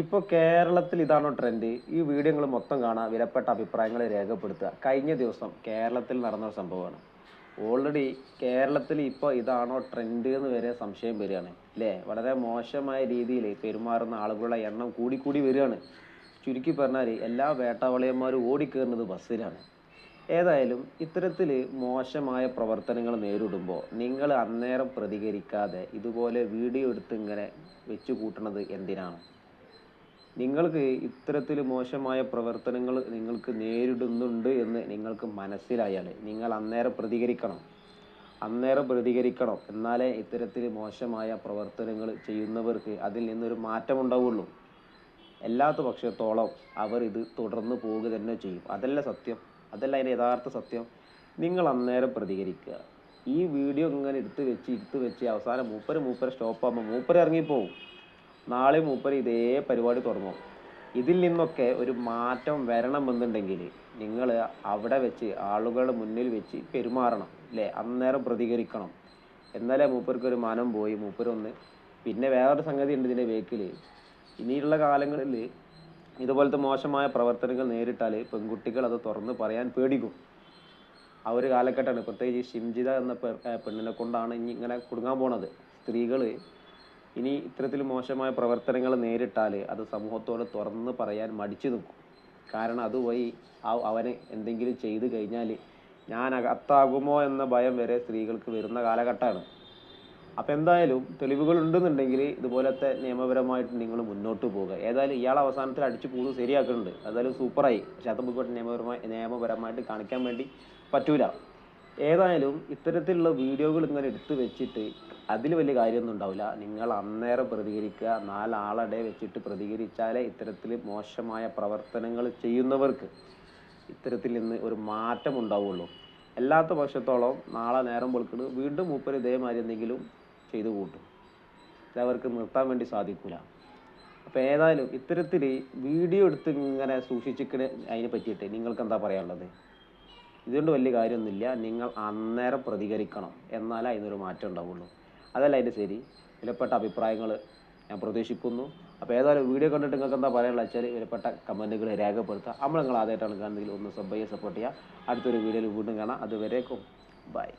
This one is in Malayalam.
ഇപ്പോൾ കേരളത്തിൽ ഇതാണോ ട്രെൻഡ് ഈ വീഡിയോകൾ മൊത്തം കാണാൻ വിലപ്പെട്ട അഭിപ്രായങ്ങൾ രേഖപ്പെടുത്തുക. കഴിഞ്ഞ ദിവസം കേരളത്തിൽ നടന്ന ഒരു സംഭവമാണ്. ഓൾറെഡി കേരളത്തിൽ ഇപ്പോൾ ഇതാണോ ട്രെൻഡ് എന്ന് വരെ സംശയം വരികയാണ്. അല്ലേ വളരെ മോശമായ രീതിയിൽ പെരുമാറുന്ന ആളുകളുടെ എണ്ണം കൂടിക്കൂടി വരികയാണ്. ചുരുക്കി പറഞ്ഞാൽ എല്ലാ വേട്ടവളയന്മാരും ഓടിക്കേറുന്നത് ബസ്സിലാണ്. ഏതായാലും ഇത്തരത്തിൽ മോശമായ പ്രവർത്തനങ്ങൾ നേരിടുമ്പോൾ നിങ്ങൾ അന്നേരം പ്രതികരിക്കാതെ ഇതുപോലെ വീഡിയോ എടുത്ത് ഇങ്ങനെ വെച്ച് കൂട്ടണത് എന്തിനാണ്? നിങ്ങൾക്ക് ഇത്തരത്തിൽ മോശമായ പ്രവർത്തനങ്ങൾ നിങ്ങൾക്ക് നേരിടുന്നുണ്ട് എന്ന് നിങ്ങൾക്ക് മനസ്സിലായാൽ നിങ്ങൾ അന്നേരം പ്രതികരിക്കണം. അന്നേരം പ്രതികരിക്കണം. എന്നാലേ ഇത്തരത്തിൽ മോശമായ പ്രവർത്തനങ്ങൾ ചെയ്യുന്നവർക്ക് അതിൽ നിന്നൊരു മാറ്റം ഉണ്ടാവുള്ളൂ. അല്ലാത്ത പക്ഷത്തോളം അവർ ഇത് തുടർന്ന് പോവുക തന്നെ ചെയ്യും. അതല്ല സത്യം. അതല്ല അതിന്റെ യഥാർത്ഥ സത്യം. നിങ്ങൾ അന്നേരം പ്രതികരിക്കുക. ഈ വീഡിയോ ഇങ്ങനെ എടുത്ത് വെച്ച് എടുത്ത് വെച്ച് അവസാനം മൂപ്പര് മൂപ്പര് സ്റ്റോപ്പ് ആകുമ്പോൾ മൂപ്പര് ഇറങ്ങിപ്പോവും. നാളെ മൂപ്പർ ഇതേ പരിപാടി തുടങ്ങും. ഇതിൽ നിന്നൊക്കെ ഒരു മാറ്റം വരണമെന്നുണ്ടെങ്കിൽ നിങ്ങൾ അവിടെ വെച്ച് ആളുകളുടെ മുന്നിൽ വെച്ച് പെരുമാറണം അല്ലേ? അന്നേരം പ്രതികരിക്കണം. എന്നാലേ മൂപ്പർക്ക് ഒരു മനം പോയി മൂപ്പരൊന്ന്. പിന്നെ വേറൊരു സംഗതി ഉണ്ട് ഇതിന്റെ വേക്കിൽ ഇനിയുള്ള കാലങ്ങളിൽ ഇതുപോലത്തെ മോശമായ പ്രവർത്തനങ്ങൾ നേരിട്ടാൽ പെൺകുട്ടികൾ അത് തുറന്ന് പറയാൻ പേടിക്കും. ആ ഒരു കാലഘട്ടമാണ്. പ്രത്യേകിച്ച് ഷിംജിത എന്ന പെണ്ണിനെ കൊണ്ടാണ് ഇനി ഇങ്ങനെ കുടുങ്ങാൻ പോണത്. സ്ത്രീകൾ ഇനി ഇത്തരത്തിൽ മോശമായ പ്രവർത്തനങ്ങൾ നേരിട്ടാൽ അത് സമൂഹത്തോട് തുറന്ന് പറയാൻ മടിച്ചു നിൽക്കും. കാരണം അതുവഴി ആ അവന് എന്തെങ്കിലും ചെയ്തു കഴിഞ്ഞാൽ ഞാൻ അകത്താകുമോ എന്ന ഭയം വരെ സ്ത്രീകൾക്ക് വരുന്ന കാലഘട്ടമാണ്. അപ്പോൾ എന്തായാലും തെളിവുകൾ ഉണ്ടെന്നുണ്ടെങ്കിൽ ഇതുപോലത്തെ നിയമപരമായിട്ട് നിങ്ങൾ മുന്നോട്ട് പോകുക ഏതായാലും ഇയാൾ അവസാനത്തിൽ അടിച്ചു പൂത് ശരിയാക്കുന്നുണ്ട്. ഏതായാലും സൂപ്പറായി. പക്ഷേ അത് നിയമപരമായി നിയമപരമായിട്ട് കാണിക്കാൻ വേണ്ടി പറ്റൂല. ഏതായാലും ഇത്തരത്തിലുള്ള വീഡിയോകൾ ഇങ്ങനെ എടുത്തു വെച്ചിട്ട് അതിൽ വലിയ കാര്യമൊന്നും ഉണ്ടാവില്ല. നിങ്ങൾ അന്നേരം പ്രതികരിക്കുക. നാലാളടെ വെച്ചിട്ട് പ്രതികരിച്ചാലേ ഇത്തരത്തിൽ മോശമായ പ്രവർത്തനങ്ങൾ ചെയ്യുന്നവർക്ക് ഇത്തരത്തിൽ നിന്ന് ഒരു മാറ്റം ഉണ്ടാവുള്ളൂ. അല്ലാത്ത പക്ഷത്തോളം നാളെ നേരം പൊളിക്കുന്നത് വീണ്ടും മൂപ്പര് ഇതേമാതിരി എന്തെങ്കിലും ചെയ്തു കൂട്ടും. ഇതവർക്ക് നിർത്താൻ വേണ്ടി സാധിക്കില്ല അപ്പോൾ ഏതായാലും ഇത്തരത്തിൽ വീഡിയോ എടുത്ത് ഇങ്ങനെ സൂക്ഷിച്ചിട്ട് അതിനെ പറ്റിയിട്ട് നിങ്ങൾക്ക് എന്താ പറയാനുള്ളത്? ഇതുകൊണ്ട് വലിയ കാര്യമൊന്നുമില്ല. നിങ്ങൾ അന്നേരം പ്രതികരിക്കണം. എന്നാലേ അതിനൊരു മാറ്റം ഉണ്ടാവുള്ളൂ. അതല്ല അതിന്റെ ശരി. വിലപ്പെട്ട അഭിപ്രായങ്ങൾ ഞാൻ പ്രതീക്ഷിക്കുന്നു. അപ്പോൾ ഏതായാലും വീഡിയോ കണ്ടിട്ട് നിങ്ങൾക്ക് എന്താ പറയാനുള്ളത് വെച്ചാൽ വിലപ്പെട്ട കമന്റുകൾ രേഖപ്പെടുത്തുക. നമ്മൾ നിങ്ങൾ ആദ്യമായിട്ടാണ് കാണുന്നതെങ്കിൽ ഒന്ന് സബ് ചെയ്യുക സപ്പോർട്ട് ചെയ്യുക അടുത്തൊരു വീഡിയോയിൽ വീണ്ടും കാണാം. അതുവരേക്കും ബൈ.